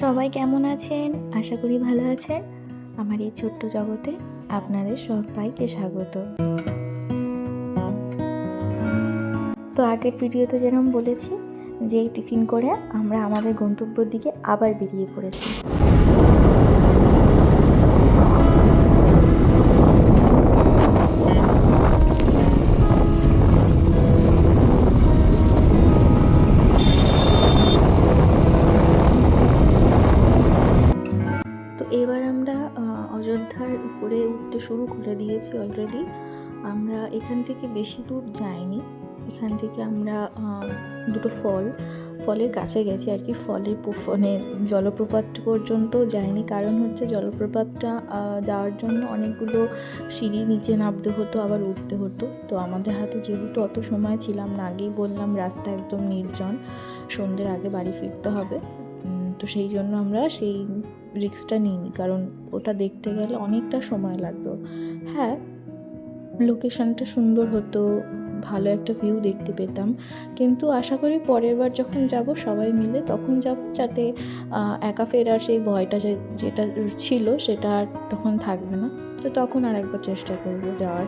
সবাই কেমন আছেন? আশা করি ভালো আছেন। আমার এই ছোট্ট জগতে আপনাদের সবাইকে স্বাগত। তো আগের ভিডিওতে যেরকম বলেছি যে টিফিন করে আমরা আমাদের গন্তব্যের দিকে আবার বেরিয়ে পড়েছি। দিয়েছি অলরেডি আমরা এখান থেকে বেশি দূর যাইনি। এখান থেকে আমরা দুটো ফল, ফলের কাছে গেছি আর কি। ফলের মানে জলপ্রপাত পর্যন্ত যাইনি। কারণ হচ্ছে জলপ্রপাতটা যাওয়ার জন্য অনেকগুলো সিঁড়ি নিচে নামতে হতো, আবার উঠতে হতো। তো আমাদের হাতে যেহেতু অত সময় ছিলাম না আগেই বললাম রাস্তা একদম নির্জন, সন্ধ্যের আগে বাড়ি ফিরতে হবে। তো সেই জন্য আমরা সেই রিক্সটা নিইনি। কারণ ওটা দেখতে গেলে অনেকটা সময় লাগতো। হ্যাঁ লোকেশনটা সুন্দর হতো, ভালো একটা ভিউ দেখতে পেতাম। কিন্তু আশা করি পরের বার যখন যাব সবাই মিলে তখন যাব যাতে একা ফেরার সেই ভয়টা যেটা ছিল সেটা আর তখন থাকবে না। তো তখন আর একবার চেষ্টা করব যাওয়ার।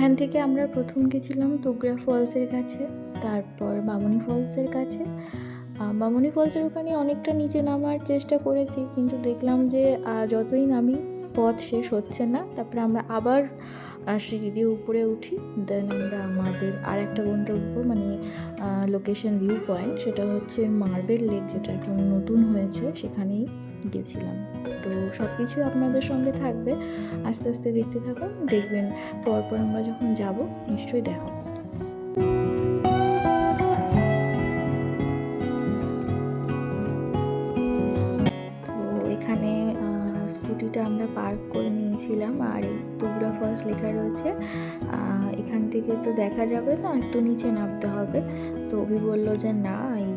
এখান থেকে আমরা প্রথম গেছিলাম তুগরা ফলসের কাছে, তারপর বামনি ফলসের কাছে। বামনি ফলসের ওখানে অনেকটা নিচে নামার চেষ্টা করেছি, কিন্তু দেখলাম যে যতই নামি পথ শেষ হচ্ছে না, তারপরে আমরা আবার সিঁড়ি দিয়ে উপরে উঠি দেন আমরা আমাদের আর একটা গন্তব্য মানে লোকেশন ভিউ পয়েন্ট সেটা হচ্ছে মার্বেল লেক, যেটা এখন নতুন হয়েছে সেখানেই। গেছিলাম। তো সব কিছু আপনাদের সঙ্গে থাকবে। আস্তে আস্তে দেখতে থাকুন, দেখবেন পরপর আমরা যখন যাব, নিশ্চয়ই দেখাবো তো এখানে স্কুটিটা আমরা পার্ক করে নিয়েছিলাম আর এই তুবরা ফলস লেখা রয়েছে। এখান থেকে তো দেখা যাবে না, একটু নিচে নামতে হবে। তো অভি বলল যে, না, এই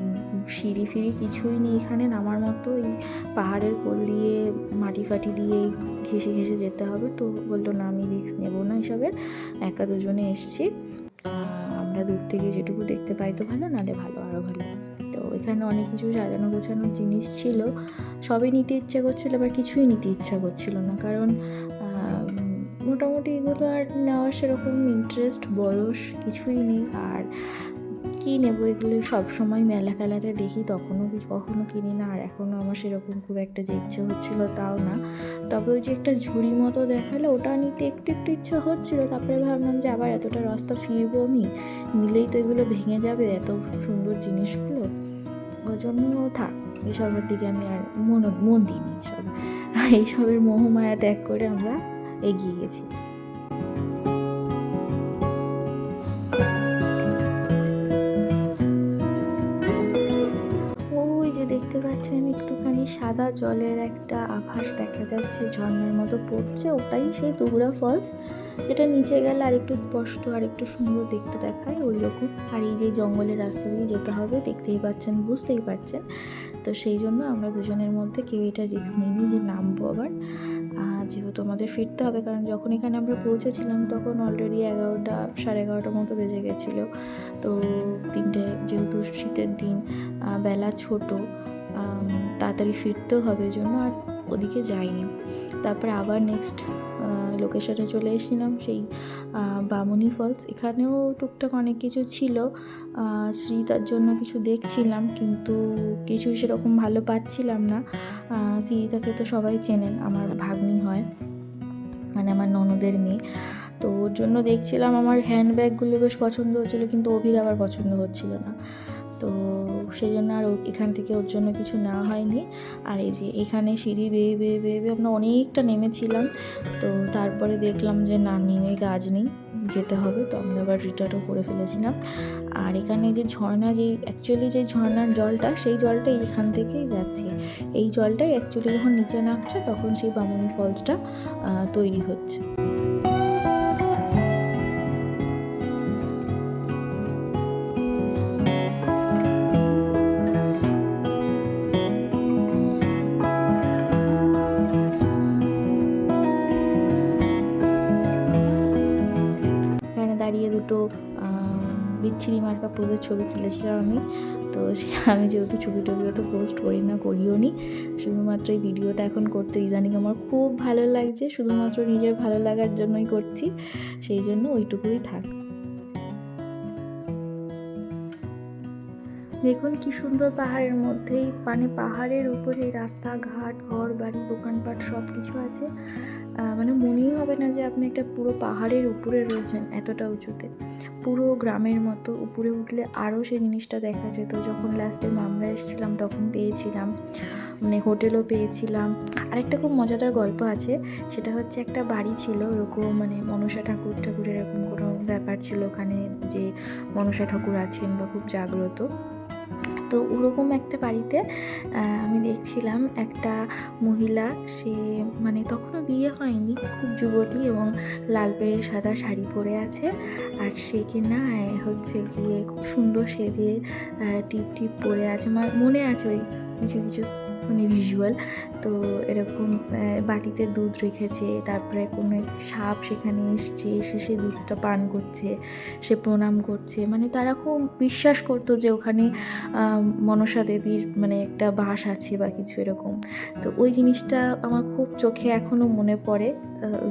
সিঁড়ি ফিরি কিছুই নেই এখানে, নামার মতো এই পাহাড়ের কোল দিয়ে, মাটি ফাটি দিয়ে ঘেসে ঘেসে যেতে হবে। তো বলল, না, আমি রিস্ক নেব না এসবের। একা দুজনে এসছি। আমরা দূর থেকে যেটুকু দেখতে পাই তো ভালো নালে ভালো আরও ভালো। তো এখানে অনেক কিছু সাজানো গোছানোর জিনিস ছিল। সবই নিতে ইচ্ছা করছিল, আবার কিছুই নিতে ইচ্ছা করছিল না। কারণ মোটামুটি এগুলো আর নেওয়ার সেরকম ইন্টারেস্ট বয়স কিছুই নেই। আর কী নেব এগুলো সব সময় মেলা ফেলাতে দেখি, তখনও কি কখনো কিনি না। আর এখনও আমার সেরকম খুব একটা যে ইচ্ছে হচ্ছিল তাও না। তবে ওই যে একটা ঝুড়ি মতো দেখাল, ওটা নিতে একটু একটু ইচ্ছা হচ্ছিল। তারপরে ভাবলাম যে আবার এতটা রাস্তা ফিরবো আমি? নিলেই তো এগুলো ভেঙে যাবে এত সুন্দর জিনিসগুলো। ওই জন্য থাক, এসবের দিকে আমি আর মন মন দিইনি সব এইসবের মোহমায়া ত্যাগ করে আমরা এগিয়ে গেছি। দেখতে পাচ্ছেন একটুখানি সাদা জলের একটা আভাস দেখা যাচ্ছে, ঝর্ণার মতো পড়ছে ওটাই সেই তুগড়া ফলস যেটা নিচে গেলে আর একটু স্পষ্ট আর একটু সুন্দর দেখতে দেখায় ওই রকম। আর এই যে জঙ্গলের রাস্তা দিয়ে যেতে হবে, দেখতেই পাচ্ছেন, বুঝতেই পারছেন। তো সেই জন্য আমরা দুজনের মধ্যে কেউ এটা রিস্ক নিইনি যে নামবো আবার। যেহেতু আমাদের ফিরতে হবে, কারণ যখন এখানে আমরা পৌঁছেছিলাম তখন অলরেডি এগারোটা, সাড়ে এগারোটার মতো বেজে গেছিল। তো তিনটে, যেহেতু শীতের দিন বেলা ছোট তাড়াতাড়ি ফিরতেও হবে জন্য আর ওদিকে যাইনি। তারপরে আবার নেক্সট লোকেশনে চলে এসেছিলাম সেই বামুনি ফলস এখানেও টুকটাক অনেক কিছু ছিল শ্রীতার জন্য কিছু দেখছিলাম কিন্তু কিছু সেরকম ভালো পাচ্ছিলাম না। শ্রীতাকে তো সবাই চেনেন, আমার ভাগ্নি হয় মানে আমার ননদের মেয়ে। তো ওর জন্য দেখছিলাম আমার হ্যান্ডব্যাগগুলো বেশ পছন্দ হচ্ছিল কিন্তু অভির আবার পছন্দ হচ্ছিল না। তো সেই জন্য আর এখান থেকে ওর জন্য কিছু নেওয়া হয়নি। আর এই যে এখানে সিঁড়ি বেয়ে বেয়ে বেয়ে বেয়ে আমরা অনেকটা নেমেছিলাম। তো তারপরে দেখলাম যে না, নেমে কাজ নেই, যেতে হবে। তো আমরা আবার রিটার্নও করে ফেলেছিলাম। আর এখানে যে ঝর্ণা, যেই অ্যাকচুয়ালি যে ঝর্ণার জলটা, সেই জলটা এখান থেকেই যাচ্ছে। এই জলটাই অ্যাকচুয়ালি যখন নিচে নামছে, তখন সেই বামুনি ফলসটা তৈরি হচ্ছে। পোজের ছবি তুলেছিলাম আমি। তো সে আমি যেহেতু ছবি টবিও তো পোস্ট করি না, করিও নি। শুধুমাত্র এই ভিডিওটা এখন করতে ইদানিং আমার খুব ভালো লাগছে। শুধুমাত্র নিজের ভালো লাগার জন্যই করছি। সেই জন্য ওইটুকুই থাক। দেখুন কি সুন্দর পাহাড়ের মধ্যেই মানে পাহাড়ের উপরে রাস্তাঘাট ঘর বাড়ি দোকানপাট সব কিছু আছে মানে মনেই হবে না যে আপনি একটা পুরো পাহাড়ের উপরে রয়েছেন এতটা উঁচুতে। পুরো গ্রামের মতো উপরে উঠলে আরও সেই জিনিসটা দেখা যেত। যখন লাস্ট টাইম আমরা এসেছিলাম, তখন পেয়েছিলাম মানে হোটেলও পেয়েছিলাম। আরেকটা খুব মজাদার গল্প আছে, সেটা হচ্ছে একটা বাড়ি ছিল, ওরকম মানে মনসা ঠাকুর ঠাকুর এরকম কোনো ব্যাপার ছিল ওখানে যে মনসা ঠাকুর আছেন বা খুব জাগ্রত। তো ওরকম একটা বাড়িতে আমি দেখছিলাম একটা মহিলা, সে মানে তখনও বিয়ে হয়নি, খুব যুবতী এবং লাল পেড়ে সাদা শাড়ি পরে আছে। আর সে কিনা হচ্ছে গিয়ে খুব সুন্দর সেজে টিপ টিপ পরে আছে। আমার মনে আছে ওই কিছু কিছু মানে ভিজুয়াল তো এরকম বাটিতে দুধ রেখেছে, তারপরে কোনো সাপ সেখানে এসছে, এসে সে দুধটা পান করছে, সে প্রণাম করছে মানে তারা খুব বিশ্বাস করতো যে ওখানে মনসা দেবীর মানে একটা বাস আছে বা কিছু এরকম। তো ওই জিনিসটা আমার খুব চোখে এখনও মনে পড়ে।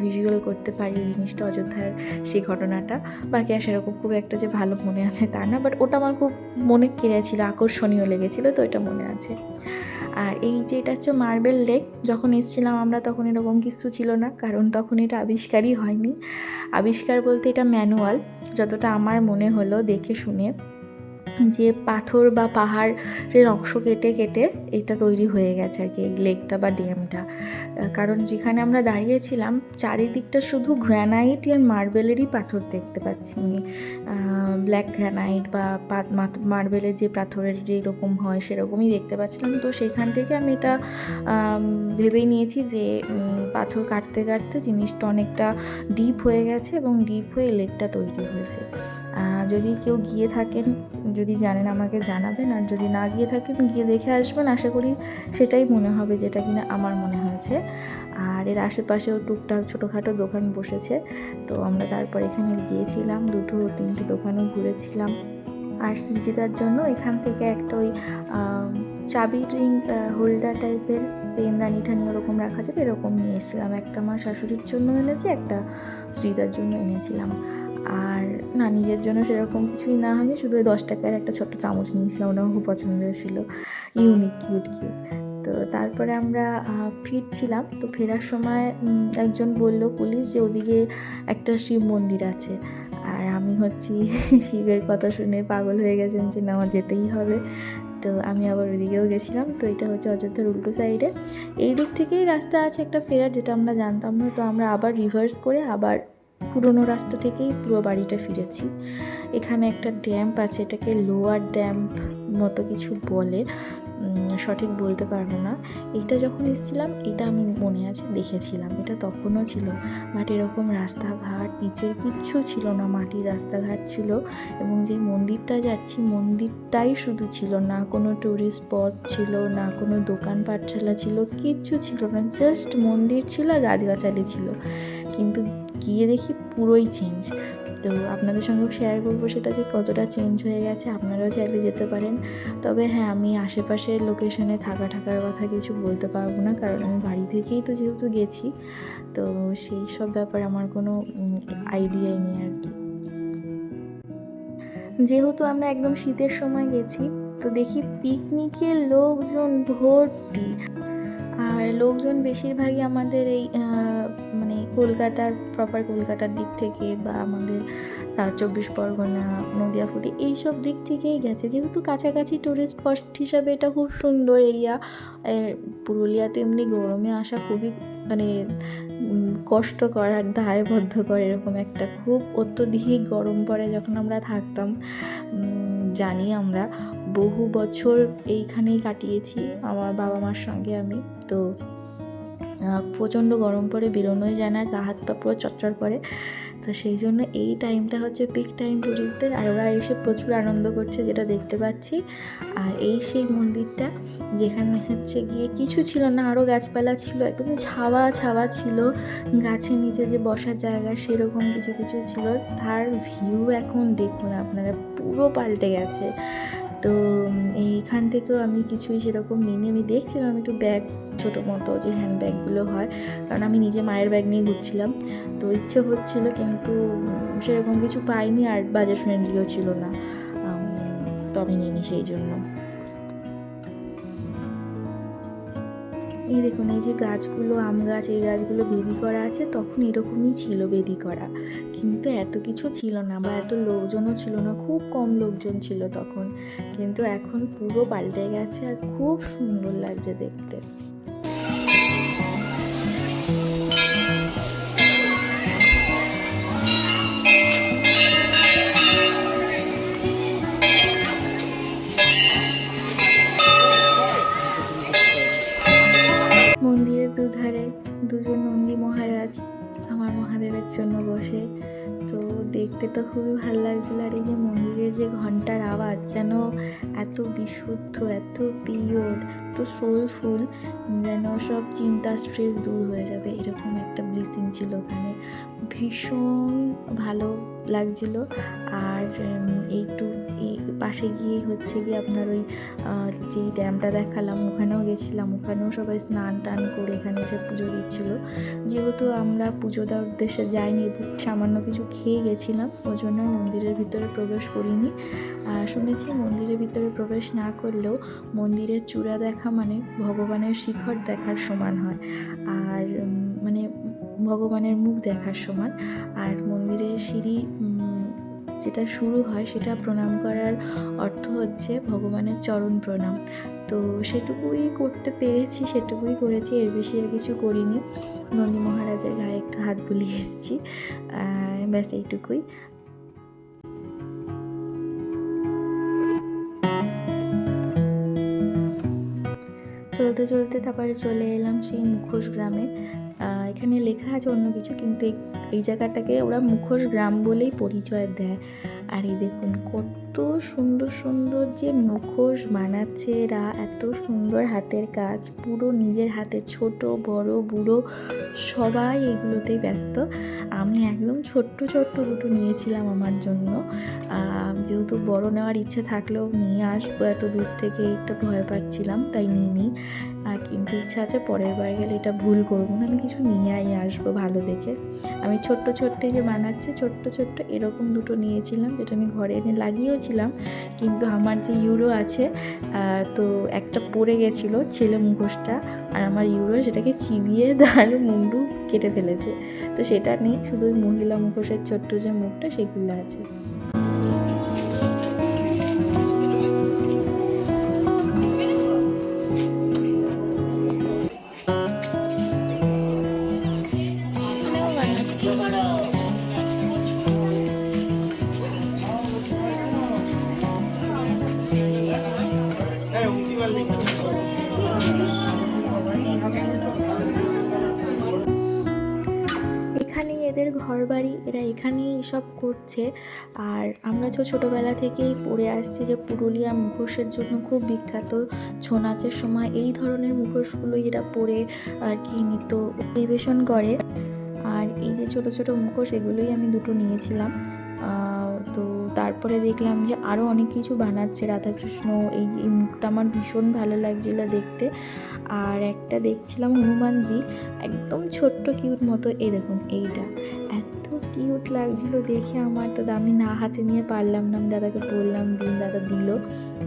ভিজুয়াল করতে পারি জিনিসটা, অযোধ্যার সেই ঘটনাটা। বাকি আর সেরকম খুব একটা যে ভালো মনে আছে তা না বাট ওটা আমার খুব মনে কেড়েছিল, আকর্ষণীয় লেগেছিল, তো এটা মনে আছে। আর এই যে এটা হচ্ছে মার্বেল লেক যখন এসেছিলাম আমরা তখন এরকম কিছু ছিল না, কারণ তখন এটা আবিষ্কারই হয়নি। আবিষ্কার বলতে এটা ম্যানুয়াল যতটা আমার মনে হলো দেখে শুনে। যে পাথর বা পাহাড়ের অংশ কেটে কেটে এটা তৈরি হয়ে গেছে আর কি, লেকটা বা ড্যামটা। কারণ যেখানে আমরা দাঁড়িয়েছিলাম, চারিদিকটা শুধু গ্র্যানাইট আর মার্বেলেরই পাথর দেখতে পাচ্ছি। আমি ব্ল্যাক গ্র্যানাইট বা মার্বেলের যে পাথরের যে রকম হয় সেরকমই দেখতে পাচ্ছিলাম। তো সেখান থেকে আমি এটা ভেবেই নিয়েছি যে পাথর কাটতে কাটতে জিনিসটা অনেকটা ডিপ হয়ে গেছে এবং ডিপ হয়ে লেকটা তৈরি হয়েছে। যদি কেউ গিয়ে থাকেন, যদি জানেন আমাকে জানাবেন, আর যদি না গিয়ে থাকেন, গিয়ে দেখে আসবেন, আশা করি সেটাই মনে হবে যেটা কিনা আমার মনে হয়েছে। আর এর আশেপাশেও টুকটাক ছোটোখাটো দোকান বসেছে, তো আমরা তারপর এখানে গিয়েছিলাম, দুটো, তিনটে দোকানও ঘুরেছিলাম। আর সৃজিতার জন্য এখান থেকে একটা ওই চাবি রিং হোল্ডার টাইপের পেনদানি ঠানি ওরকম রাখা যাবে, এরকম নিয়ে এসেছিলাম। একটা আমার শাশুড়ির জন্য এনেছি, একটা শ্রীদার জন্য এনেছিলাম। আর না, নিজের জন্য সেরকম কিছুই না হয়নি, শুধু দশ টাকার একটা ছোট্ট চামচ নিয়েছিলাম, ওটা আমার খুব পছন্দ হয়েছিল। Unique, cute cute. তো তারপরে আমরা ফিরছিলাম। তো ফেরার সময় একজন বলল পুলিশ যে ওদিকে একটা শিব মন্দির আছে। আর আমি হচ্ছি শিবের কথা শুনে পাগল হয়ে গেছেন যে না, আমার যেতেই হবে। তো আমি আবার ওইদিকেও গেছিলাম। তো এটা হচ্ছে অযোধ্যার উল্টো সাইডে এই দিক থেকেই রাস্তা আছে একটা ফেরার, যেটা আমরা জানতাম না। তো আমরা আবার রিভার্স করে আবার পুরোনো রাস্তা থেকেই পুরো বাড়িটা ফিরেছি। এখানে একটা ড্যাম্প আছে, এটাকে লোয়ার ড্যাম্প মতো কিছু বলে। সঠিক বলতে পারব না। এটা যখন এসেছিলাম, এটা আমি মনে আছে দেখেছিলাম। এটা তখনও ছিল। বাট এরকম রাস্তাঘাট, নিচের কিচ্ছু ছিল না। মাটির রাস্তাঘাট ছিল এবং যে মন্দিরটা যাচ্ছি, মন্দিরটাই শুধু ছিল না। কোনো ট্যুরিস্ট স্পট ছিল না, কোনো দোকান পাঠশালা ছিল, কিচ্ছু ছিল না। জাস্ট মন্দির ছিল আর গাছগাছালি ছিল। কিন্তু গিয়ে দেখি পুরোই চেঞ্জ তো আপনাদের সঙ্গেও শেয়ার করব সেটা যে কতটা চেঞ্জ হয়ে গেছে, আপনারাও চাইলে যেতে পারেন। তবে হ্যাঁ আমি আশেপাশের লোকেশনে থাকা থাকার কথা কিছু বলতে পারব না, কারণ আমি বাড়ি থেকেই তো যেহেতু গেছি। তো সেই সব ব্যাপারে আমার কোনো আইডিয়াই নেই আর কি। যেহেতু আমরা একদম শীতের সময় গেছি, তো দেখি পিকনিকে লোকজন ভর্তি। আর লোকজন বেশিরভাগই আমাদের এই কলকাতার প্রপার কলকাতার দিক থেকে বা আমাদের চব্বিশ পরগনা নদিয়া ফুদি এইসব দিক থেকেই গেছে। যেহেতু কাছাকাছি টুরিস্ট স্পট হিসাবে এটা খুব সুন্দর এরিয়া পুরুলিয়াতে এমনি গরমে আসা খুবই মানে উম, কষ্টকর আর দায়বদ্ধকর এরকম একটা। খুব অত্যধিক গরম পড়ে যখন আমরা থাকতাম। জানি আমরা বহু বছর এইখানেই কাটিয়েছি আমার বাবা মার সঙ্গে আমি। তো প্রচণ্ড গরম পড়ে, বেরোনোই যায় না, গা হাত পা পুরো চটচড় করে তো সেই জন্য এই টাইমটা হচ্ছে পিক টাইম ট্যুরিস্টদের আর ওরা এসে প্রচুর আনন্দ করছে, যেটা দেখতে পাচ্ছি। আর এই সেই মন্দিরটা, যেখানে হচ্ছে গিয়ে কিছু ছিল না আরও গাছপালা ছিল, একদম ছাওয়া ছাওয়া ছিল। গাছের নিচে যে বসার জায়গা, সেরকম কিছু কিছু ছিল। তার ভিউ এখন দেখুন, আপনারা পুরো পাল্টে গেছে। তো এইখান থেকেও আমি কিছুই সেরকম নিইনি। আমি দেখছিলাম একটু ব্যাগ ছোটো মতো যে হ্যান্ড ব্যাগগুলো হয়, কারণ আমি নিজে মায়ের ব্যাগ নিয়ে ঘুরছিলাম। তো ইচ্ছে হচ্ছিল কিন্তু সেরকম কিছু পাইনি আর বাজেট ফ্রেন্ডলিও ছিল না। তো আমি নিইনি সেই জন্য। এই দেখুন, এই যে গাছগুলো, আম গাছ, এই গাছগুলো বেদি করা আছে, তখন এরকমই ছিল বেদি করা। কিন্তু এত কিছু ছিল না বা এত লোকজনও ছিল না, খুব কম লোকজন ছিল তখন। কিন্তু এখন পুরো পাল্টে গেছে আর খুব সুন্দর লাগছে দেখতে। দেখতে তো খুবই ভালো লাগছিল। আর এই যে মন্দিরের যে ঘণ্টার আওয়াজ যেন এত বিশুদ্ধ, এত পিওর এত সোলফুল যেন সব চিন্তা স্ট্রেস দূর হয়ে যাবে। এরকম একটা ব্লিসিং ছিল ওখানে। ভীষণ ভালো লাগছিল। আর এইটু এই পাশে গিয়ে হচ্ছে গিয়ে আপনার ওই যেই ড্যামটা দেখালাম, ওখানেও গেছিলাম। ওখানেও সবাই স্নান টান করে এখানে এসে পুজো দিচ্ছিল। যেহেতু আমরা পুজো দেওয়ার উদ্দেশ্যে যাইনি সামান্য কিছু খেয়ে গেছিলাম, ওই জন্য মন্দিরের ভিতরে প্রবেশ করিনি। শুনেছি মন্দিরের ভিতরে প্রবেশ না করলেও মন্দিরের চূড়া দেখা মানে ভগবানের শিখর দেখার সমান হয়। আর ভগবানের মুখ দেখার সমান। আর মন্দিরের সিঁড়ি যেটা শুরু হয় সেটা প্রণাম করার অর্থ হচ্ছে ভগবানের চরণ প্রণাম। তো সেটুকুই করতে পেরেছি, সেটুকুই করেছি, এর বেশি আর কিছু করিনি। নন্দী মহারাজের গায়ে একটু হাত বুলিয়ে এসেছি। ব্যাস এইটুকুই। চলতে চলতে তারপরে চলে এলাম সেই মুখোশ গ্রামে। এখানে লেখা আছে, অন্য কিছু, কিন্তু এই- জায়গাটাকে ওরা মুখোশ গ্রাম বলেই পরিচয় দেয়। আর এই দেখুন, কত সুন্দর সুন্দর যে মুখোশ বানাচ্ছে এরা, এত সুন্দর হাতের কাজ, পুরো নিজের হাতে, ছোট, বড়, বুড়ো, সবাই এগুলোতেই ব্যস্ত। আমি একদম ছোট্ট ছোট্ট দুটো নিয়েছিলাম আমার জন্য। যেহেতু বড় নেওয়ার ইচ্ছে থাকলেও নিয়ে আসব এত দূর থেকে একটু ভয় পাচ্ছিলাম, তাই নিয়ে নিই আর কিন্তু ইচ্ছা আছে পরের বার গেলে এটা ভুল করব না, আমি কিছু নিয়েই আসব ভালো দেখে। আমি ছোট্ট ছোট্ট যে বানাচ্ছি, ছোট্ট ছোট্ট এরকম দুটো নিয়েছিলাম, যেটা আমি ঘরে এনে লাগিয়েওছিলাম কিন্তু আমার যে ইউরো আছে তো একটা পড়ে গেছিল ছেলে মুখোশটা, আর আমার ইউরো সেটাকে চিবিয়ে তার মুন্ডু কেটে ফেলেছে। তো সেটা নেই, শুধু মহিলা মুখোশের ছোট্ট যে মুখটা, সেগুলো আছে। করছে আর আমরা তো ছোটোবেলা থেকেই পড়ে আসছি যে পুরুলিয়া মুখোশের জন্য খুব বিখ্যাত ছৌ নাচের সময়, এই ধরনের মুখোশগুলোই এরা পরে আর কি নৃত্য পরিবেশন করে। আর এই যে ছোট ছোট মুখোশ, এগুলোই আমি দুটো নিয়েছিলাম। তো তারপরে দেখলাম যে আরও অনেক কিছু বানাচ্ছে রাধাকৃষ্ণ। এই এই মুখটা আমার ভীষণ ভালো লাগছিল দেখতে। আর একটা দেখছিলাম হনুমানজি, একদম ছোট্ট, কিউট মতো। এই দেখুন, এইটা। কিউট লাগছিল দেখে আমার তো আমি না, হাতে নিয়ে পারলাম না। আমি দাদাকে বললাম, দিন দাদা দিল।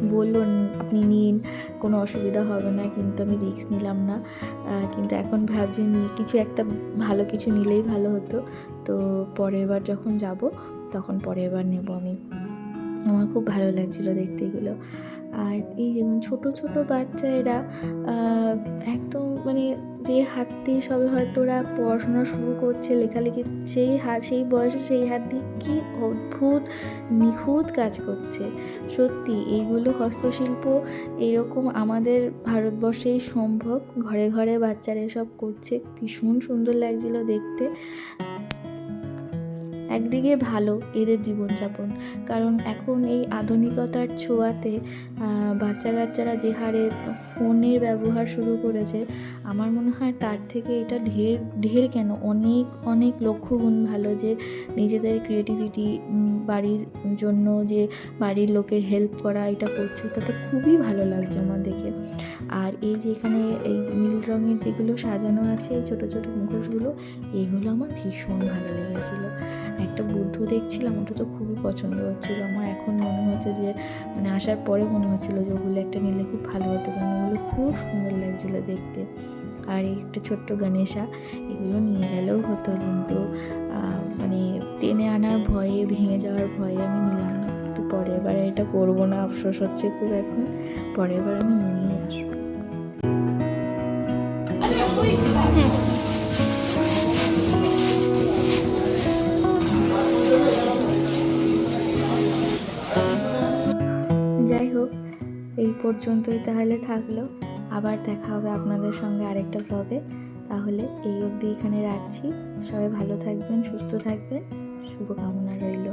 বলল, আপনি নিন, কোনো অসুবিধা হবে না, কিন্তু আমি রিস্ক নিলাম না। কিন্তু এখন ভাবছি নিয়ে কিছু একটা ভালো কিছু নিলেই ভালো হতো। তো পরের বার যখন যাব, তখন পরের বার নেব আমি। আমার খুব ভালো লাগছিল দেখতে এগুলো। আর এই দেখুন ছোটো ছোটো বাচ্চা এরা একদম মানে যে হাত দিয়ে সবে হয়তো ওরা পড়াশোনা শুরু করছে, লেখালেখি, সেই হাত, সেই বয়সে সেই হাত দিয়ে কী অদ্ভুত, নিখুঁত কাজ করছে। সত্যি, এইগুলো হস্তশিল্প এরকম আমাদের ভারতবর্ষেই সম্ভব। ঘরে ঘরে বাচ্চারা এসব করছে। ভীষণ সুন্দর লাগছিল দেখতে। একদিকে ভালো এদের জীবনযাপন। কারণ এখন এই আধুনিকতার ছোঁয়াতে বাচ্চা কাচ্চারা যে হারে ফোনের ব্যবহার শুরু করেছে, আমার মনে হয় তার থেকে এটা ঢের ঢের কেন? অনেক অনেক লক্ষ গুণ ভালো যে নিজেদের ক্রিয়েটিভিটি বাড়ির জন্য যে বাড়ির লোকের হেল্প করা, এটা করছে, তাতে খুবই ভালো লাগছে আমার দেখে। আর এই যে এখানে এই নীল রঙের যেগুলো সাজানো আছে, এই ছোটো ছোটো মুখোশগুলো, এগুলো আমার ভীষণ ভালো লেগেছিলো। একটা বুদ্ধ দেখছিলাম, ওটা তো খুবই পছন্দ হচ্ছিল। আমার এখন মনে হচ্ছে যে মানে আসার পরে মনে হচ্ছিল যে, ওগুলো একটা নিলে খুব ভালো হতো কারণ ওগুলো খুব সুন্দর লাগছিল দেখতে। আর একটা ছোট্ট গণেশা, এগুলো নিয়ে গেলেও হতো কিন্তু মানে টেনে আনার ভয়ে, ভেঙে যাওয়ার ভয়ে আমি নিলাম পরের বার এটা করব না, আফসোস হচ্ছে খুব এখন। পরের বার আমি নিয়েই আসব। যাই হোক, এই পর্যন্তই তাহলে থাকল। আবার দেখা হবে আপনাদের সঙ্গে আরেকটা ব্লগে তাহলে এই অবধি এখানে রাখছি। সবাই ভালো থাকবেন, সুস্থ থাকবেন। শুভকামনা রইল।